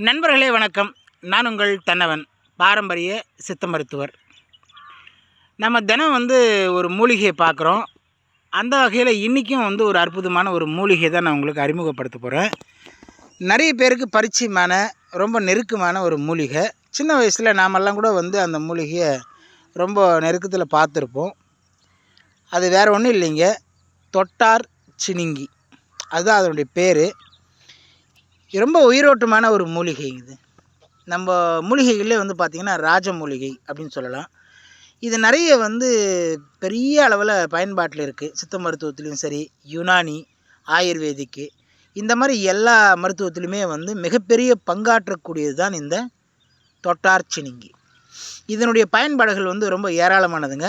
நண்பர்களே வணக்கம். நான் உங்கள் தன்னவன் பாரம்பரிய சித்த மருத்துவர். நம்ம தினம் வந்து ஒரு மூலிகையை பார்க்குறோம். அந்த வகையில் இன்றைக்கும் வந்து ஒரு அற்புதமான ஒரு மூலிகை தான் நான் உங்களுக்கு அறிமுகப்படுத்த போகிறேன் நிறைய பேருக்கு பரிச்சயமான ரொம்ப நெருக்கமான ஒரு மூலிகை. சின்ன வயசில் நாமெல்லாம் கூட வந்து அந்த மூலிகையை ரொம்ப நெருக்கத்தில் பார்த்துருப்போம். அது வேறு ஒன்றும் இல்லைங்க. தொட்டார் சினிங்கி. அதுதான் அதனுடைய பேர். ரொம்ப உயிரோட்டமான ஒரு மூலிகை இது. நம்ம மூலிகைகளே வந்து பார்த்திங்கன்னா ராஜ மூலிகை அப்படின்னு சொல்லலாம். இது நிறைய வந்து பெரிய அளவில் பயன்பாட்டில் இருக்குது சித்த மருத்துவத்துலேயும் சரி யுனானி ஆயுர்வேதிக்கு. இந்த மாதிரி எல்லா மருத்துவத்திலுமே வந்து மிகப்பெரிய பங்காற்றக்கூடியது தான் இந்த தொட்டார் சினிங்கி இதனுடைய பயன்பாடுகள் வந்து ரொம்ப ஏராளமானதுங்க.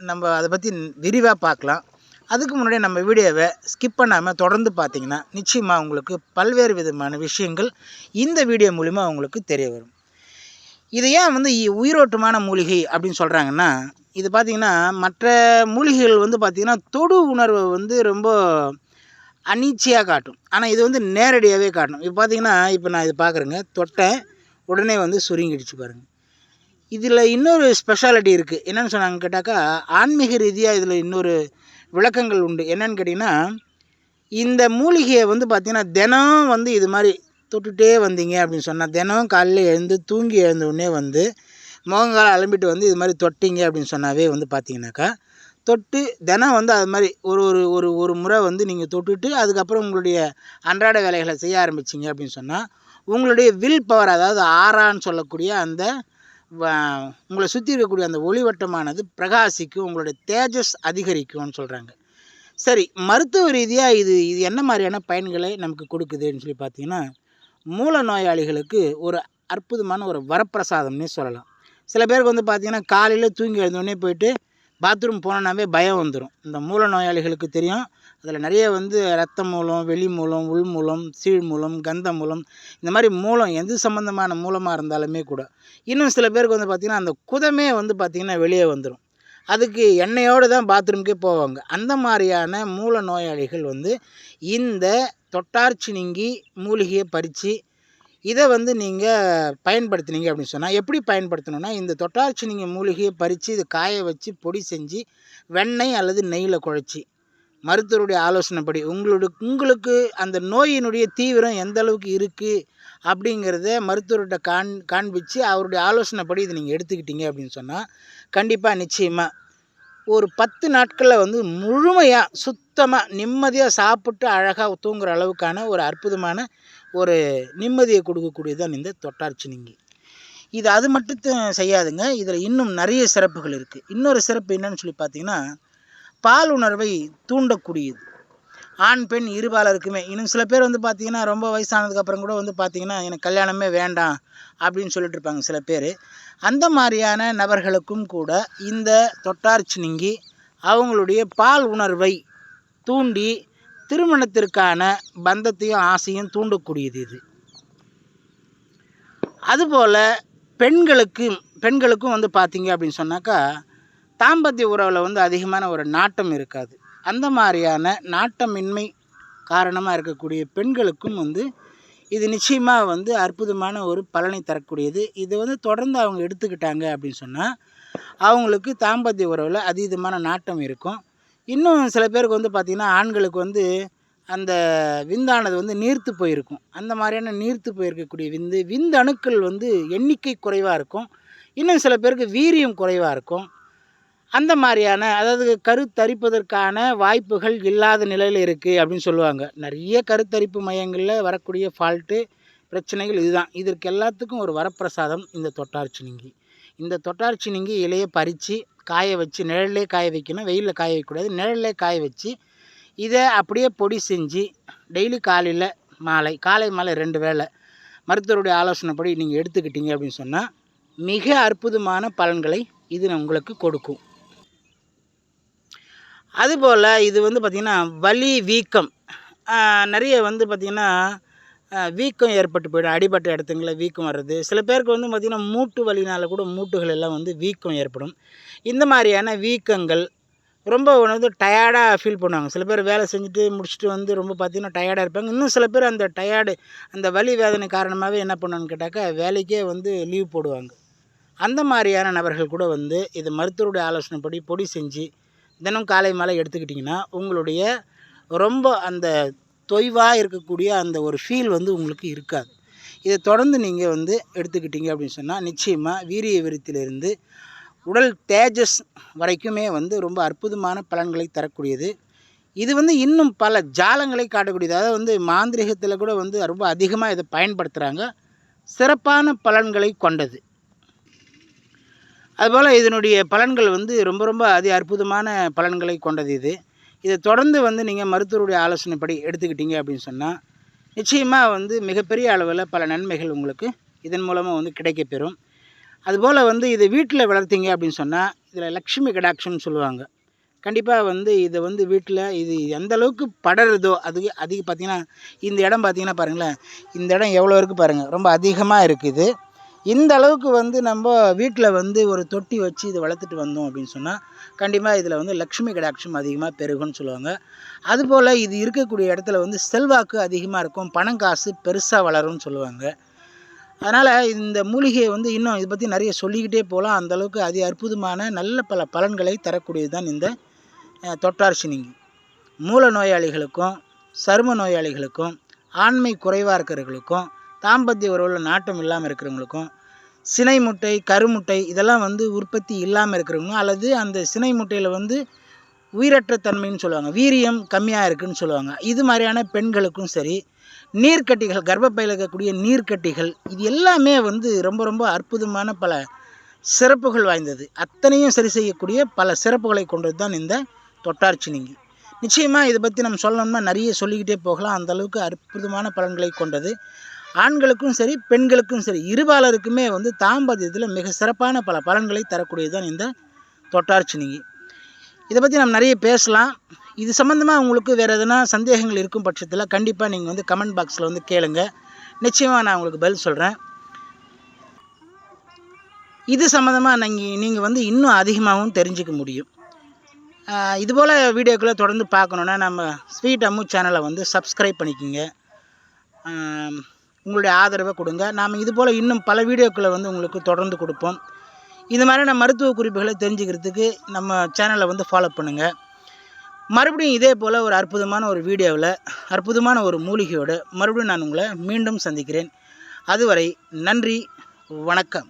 நம்ம அதை பற்றி விரிவாக பார்க்கலாம். அதுக்கு முன்னாடி நம்ம வீடியோவை ஸ்கிப் பண்ணாமல் தொடர்ந்து பார்த்தீங்கன்னா நிச்சயமாக உங்களுக்கு பல்வேறு விதமான விஷயங்கள் இந்த வீடியோ மூலிமா உங்களுக்கு தெரிய வரும். இது ஏன் வந்து இ- உயிரோட்டமான மூலிகை அப்படின்னு சொல்கிறாங்கன்னா இது பார்த்திங்கன்னா மற்ற மூலிகைகள் வந்து பார்த்திங்கன்னா தொடு உணர்வை வந்து ரொம்ப அனீச்சியாக காட்டும். ஆனால் இது வந்து நேரடியாகவே காட்டும் இப்போ பார்த்திங்கன்னா இப்போ நான் இது பார்க்குறேங்க. தொட்டேன் உடனே வந்து சுருங்கிடுச்சு பாருங்கள் இதில் இன்னொரு ஸ்பெஷாலிட்டி இருக்குது என்னென்னு சொன்னாங்க கேட்டாக்கா ஆன்மீக ரீதியாக இதில் இன்னொரு விளக்கங்கள் உண்டு. என்னன்னு கேட்டிங்கன்னா இந்த மூலிகையை வந்து பார்த்திங்கன்னா தினம் வந்து இது மாதிரி தொட்டுட்டே வந்தீங்க அப்படின்னு சொன்னால் தினம் காலையில் எழுந்து தூங்கி எழுந்தவுடனே வந்து முகங்கால அலம்பிட்டு வந்து இது மாதிரி தொட்டிங்க அப்படின்னு சொன்னாவே வந்து பார்த்தீங்கன்னாக்கா தொட்டு தினம் வந்து அது மாதிரி ஒரு ஒரு ஒரு ஒரு முறை வந்து நீங்கள் தொட்டுட்டு அதுக்கப்புறம் உங்களுடைய அன்றாட வேலைகளை செய்ய ஆரம்பிச்சிங்க அப்படின்னு சொன்னால் உங்களுடைய வில் பவர் அதாவது ஆறான்னு சொல்லக்கூடிய அந்த உங்களை சுற்றி இருக்கக்கூடிய அந்த ஒளிவட்டமானது பிரகாசிக்கும் உங்களுடைய தேஜஸ் அதிகரிக்கும்னு சொல்கிறாங்க சரி மருத்துவ ரீதியாக இது இது என்ன மாதிரியான பயன்களை நமக்கு கொடுக்குதுன்னு சொல்லி பார்த்தீங்கன்னா மூல நோயாளிகளுக்கு ஒரு அற்புதமான ஒரு வரப்பிரசாதம்னே சொல்லலாம். சில பேருக்கு வந்து பார்த்திங்கன்னா காலையில் தூங்கி எழுந்தோடனே போயிட்டு பாத்ரூம் போனோன்னாவே பயம் வந்துடும் இந்த மூல நோயாளிகளுக்கு தெரியும். அதில் நிறைய வந்து ரத்த மூலம் வெளி மூலம் உள் மூலம் சீழ் மூலம் கந்த மூலம் இந்த மாதிரி மூலம் எது சம்மந்தமான மூலமாக இருந்தாலுமே கூட இன்னும் சில பேருக்கு வந்து பார்த்திங்கன்னா அந்த குதமே வந்து பார்த்திங்கன்னா வெளியே வந்துடும் அதுக்கு எண்ணெயோடு தான் பாத்ரூம்க்கே போவாங்க. அந்த மாதிரியான மூல நோயாளிகள் வந்து இந்த தொட்டார்ச்சினிங்கி மூலிகையை பறித்து இதை வந்து நீங்கள் பயன்படுத்துனீங்க அப்படின்னு சொன்னால் எப்படி பயன்படுத்தணும்னா இந்த தொட்டார்ச்சி நீங்கள் மூலிகையை பறித்து இதை காய வச்சு பொடி செஞ்சு வெண்ணெய் அல்லது நெய்யில் குழச்சி மருத்துவருடைய ஆலோசனைப்படி உங்களுடைய உங்களுக்கு அந்த நோயினுடைய தீவிரம் எந்த அளவுக்கு இருக்குது அப்படிங்கிறத மருத்துவர்கிட்ட காண் காண்பித்து அவருடைய ஆலோசனைப்படி இதை நீங்கள் எடுத்துக்கிட்டீங்க அப்படின்னு சொன்னால் கண்டிப்பாக நிச்சயமாக ஒரு பத்து நாட்களில் வந்து முழுமையாக சுத்தமாக நிம்மதியாக சாப்பிட்டு அழகாக தூங்குற அளவுக்கான ஒரு அற்புதமான ஒரு நிம்மதியை கொடுக்கக்கூடியதான் இந்த தொட்டார்ச்சினிங்கி இது அது மட்டும் செய்யாதுங்க. இதில் இன்னும் நிறைய சிறப்புகள் இருக்குது இன்னொரு சிறப்பு என்னன்னு சொல்லி பார்த்தீங்கன்னா பால் உணர்வை தூண்டக்கூடியது. ஆண் பெண் இருபாலருக்குமே. இன்னும் சில பேர் வந்து பார்த்திங்கன்னா ரொம்ப வயசானதுக்கு அப்புறம் கூட வந்து பார்த்திங்கன்னா எனக்கு கல்யாணமே வேண்டாம் அப்படின்னு சொல்லிட்டு இருப்பாங்க சில பேர். அந்த மாதிரியான நபர்களுக்கும் கூட இந்த தொட்டார்ச்சி நீங்கி அவங்களுடைய பால் உணர்வை தூண்டி திருமணத்திற்கான பந்தத்தையும் ஆசையும் தூண்டக்கூடியது இது. அதுபோல் பெண்களுக்கு பெண்களுக்கும் வந்து பார்த்திங்க அப்படின்னு சொன்னாக்கா தாம்பத்திய உறவில் வந்து அதிகமான ஒரு நாட்டம் இருக்காது. அந்த மாதிரியான நாட்டமின்மை காரணமாக இருக்கக்கூடிய பெண்களுக்கும் வந்து இது நிச்சயமாக வந்து அற்புதமான ஒரு பலனை தரக்கூடியது. இது வந்து தொடர்ந்து அவங்க எடுத்துக்கிட்டாங்க அப்படின்னு சொன்னால் அவங்களுக்கு தாம்பத்திய உறவில் அதீதமான நாட்டம் இருக்கும். இன்னும் சில பேருக்கு வந்து பார்த்திங்கன்னா ஆண்களுக்கு வந்து அந்த விந்தானது வந்து நீர்த்து போயிருக்கும். அந்த மாதிரியான நீர்த்து போயிருக்கக்கூடிய விந்து விந்தணுக்கள் வந்து எண்ணிக்கை குறைவாக இருக்கும். இன்னும் சில பேருக்கு வீரியம் குறைவாக இருக்கும். அந்த மாதிரியான அதாவது கருத்தரிப்பதற்கான வாய்ப்புகள் இல்லாத நிலையில் இருக்குது அப்படின்னு சொல்லுவாங்க. நிறைய கருத்தரிப்பு மையங்களில் வரக்கூடிய ஃபால்ட்டு பிரச்சனைகள் இதுதான். இதற்கு எல்லாத்துக்கும் ஒரு வரப்பிரசாதம் இந்த தொட்டார்ச்சினிங்கி இந்த தொட்டார்ச்சினிங்கி இலையை பறித்து காய வச்சு நிழல்லே காய வைக்கணும் வெயிலில் காய வைக்கக்கூடாது. நிழல்லே காய வச்சு இதை அப்படியே பொடி செஞ்சு டெய்லி காலையில் மாலை காலை மாலை ரெண்டு வேளை மருத்துவருடைய ஆலோசனைப்படி நீங்கள் எடுத்துக்கிட்டீங்க அப்படின்னு சொன்னால் மிக அற்புதமான பலன்களை இது உங்களுக்கு கொடுக்கும். அதுபோல் இது வந்து பார்த்திங்கன்னா வலி வீக்கம். நிறைய வந்து பார்த்திங்கன்னா வீக்கம் ஏற்பட்டு போய்டும். அடிபட்ட இடத்துங்களில் வீக்கம் வர்றது. சில பேருக்கு வந்து பார்த்திங்கன்னா மூட்டு வலினால் கூட மூட்டுகள் எல்லாம் வந்து வீக்கம் ஏற்படும். இந்த மாதிரியான வீக்கங்கள் ரொம்ப வந்து டயர்டாக ஃபீல் பண்ணுவாங்க. சில பேர் வேலை செஞ்சுட்டு முடிச்சுட்டு வந்து ரொம்ப பார்த்திங்கன்னா டயர்டாக இருப்பாங்க. இன்னும் சில பேர் அந்த டயர்டு அந்த வலி வேதனை காரணமாகவே என்ன பண்ணுவான்னு கேட்டாக்கா வேலைக்கே வந்து லீவ் போடுவாங்க. அந்த மாதிரியான நபர்கள் கூட வந்து இது மருத்துவருடைய ஆலோசனைப்படி பொடி செஞ்சு தினம் காலை மாலை எடுத்துக்கிட்டிங்கன்னா உங்களுடைய ரொம்ப அந்த தொய்வாக இருக்கக்கூடிய அந்த ஒரு ஃபீல் வந்து உங்களுக்கு இருக்காது. இதை தொடர்ந்து நீங்கள் வந்து எடுத்துக்கிட்டீங்க அப்படின்னு சொன்னால் நிச்சயமாக வீரிய விருத்திலிருந்து உடல் தேஜஸ் வரைக்குமே வந்து ரொம்ப அற்புதமான பலன்களை தரக்கூடியது. இது வந்து இன்னும் பல ஜாலங்களை காட்டக்கூடியது. அதாவது வந்து மாந்திரிகத்தில் கூட வந்து ரொம்ப அதிகமாக இதை பயன்படுத்துகிறாங்க சிறப்பான பலன்களை கொண்டது. அதுபோல் இதனுடைய பலன்கள் வந்து ரொம்ப ரொம்ப அதி அற்புதமான பலன்களை கொண்டது இது. இதை தொடர்ந்து வந்து நீங்கள் மருத்துவருடைய ஆலோசனைப்படி எடுத்துக்கிட்டீங்க அப்படின்னு சொன்னால் நிச்சயமாக வந்து மிகப்பெரிய அளவில் பல நன்மைகள் உங்களுக்கு இதன் மூலமாக வந்து கிடைக்கப்பெறும். அதுபோல் வந்து இதை வீட்டில் வளர்த்தீங்க அப்படின்னு சொன்னால் இதில் லக்ஷ்மி கடாட்சம்னு சொல்லுவாங்க. கண்டிப்பாக வந்து இதை வந்து வீட்டில் இது எந்த அளவுக்கு படருதோ அது அதிக பார்த்திங்கன்னா இந்த இடம் பார்த்திங்கன்னா பாருங்களேன் இந்த இடம் எவ்வளோ இருக்குது பாருங்கள் ரொம்ப அதிகமாக இருக்குது. இந்த அளவுக்கு வந்து நம்ம வீட்டில் வந்து ஒரு தொட்டி வச்சு இதை வளர்த்துட்டு வந்தோம் அப்படின்னு சொன்னால் கண்டிப்பாக இதில் வந்து லக்ஷ்மி கடாட்சம் அதிகமாக பெருகும்னு சொல்லுவாங்க. அதுபோல் இது இருக்கக்கூடிய இடத்துல வந்து செல்வாக்கு அதிகமாக இருக்கும் பணம் காசு பெருசாக வளரும்னு சொல்லுவாங்க. அதனால் இந்த மூலிகையை வந்து இன்னும் இதை பற்றி நிறைய சொல்லிக்கிட்டே போகலாம் அந்தளவுக்கு அதி அற்புதமான நல்ல பல பலன்களை தரக்கூடியது தான் இந்த தொட்டார்சினிங்கி மூல நோயாளிகளுக்கும் சரும நோயாளிகளுக்கும் ஆண்மை குறைவாக இருக்கிறவர்களுக்கும் தாம்பத்திய உறவில் நாட்டம் இல்லாமல் இருக்கிறவங்களுக்கும் சினை முட்டை கருமுட்டை இதெல்லாம் வந்து உற்பத்தி இல்லாமல் இருக்கிறவங்க அல்லது அந்த சினை முட்டையில் வந்து உயிரற்ற தன்மைன்னு சொல்லுவாங்க. வீரியம் கம்மியாக இருக்குதுன்னு சொல்லுவாங்க. இது மாதிரியான பெண்களுக்கும் சரி நீர்க்கட்டிகள் கர்ப்பப்பையில் இருக்கக்கூடிய நீர்க்கட்டிகள் இது எல்லாமே வந்து ரொம்ப ரொம்ப அற்புதமான பல சிறப்புகள் வாய்ந்தது. அத்தனையும் சரி செய்யக்கூடிய பல சிறப்புகளை கொண்டது தான் இந்த தொட்டார்ச்சினிங்கி நிச்சயமாக இதை பற்றி நம்ம சொல்லணும்னா நிறைய சொல்லிக்கிட்டே போகலாம். அந்தளவுக்கு அற்புதமான பலன்களை கொண்டது. ஆண்களுக்கும் சரி பெண்களுக்கும் சரி இருபாலருக்குமே வந்து தாம்பத்தியத்தில் மிக சிறப்பான பல பலன்களை தரக்கூடியது தான் இந்த தொட்டார்ச்சினிங்கி இதை பற்றி நம்ம நிறைய பேசலாம். இது சம்மந்தமாக உங்களுக்கு வேறு எதனா சந்தேகங்கள் இருக்கும் பட்சத்தில் கண்டிப்பாக நீங்கள் வந்து கமெண்ட் பாக்ஸில் வந்து கேளுங்க. நிச்சயமாக நான் உங்களுக்கு பதில் சொல்கிறேன் இது சம்மந்தமாக நீங்கள் நீங்கள் வந்து இன்னும் அதிகமாகவும் தெரிஞ்சுக்க முடியும். இதுபோல் வீடியோக்களை தொடர்ந்து பார்க்கணுன்னா நம்ம ஸ்வீட் அம்மு சேனலை வந்து சப்ஸ்கிரைப் பண்ணிக்கோங்க. உங்களுடைய ஆதரவை கொடுங்க. நாம் இது போல் இன்னும் பல வீடியோக்களை வந்து உங்களுக்கு தொடர்ந்து கொடுப்போம். இது மாதிரியான மருத்துவ குறிப்புகளை தெரிஞ்சுக்கிறதுக்கு நம்ம சேனலை வந்து ஃபாலோ பண்ணுங்கள் மறுபடியும் இதே போல் ஒரு அற்புதமான ஒரு வீடியோவில் அற்புதமான ஒரு மூலிகையோடு மறுபடியும் நான் உங்களை மீண்டும் சந்திக்கிறேன். அதுவரை நன்றி வணக்கம்.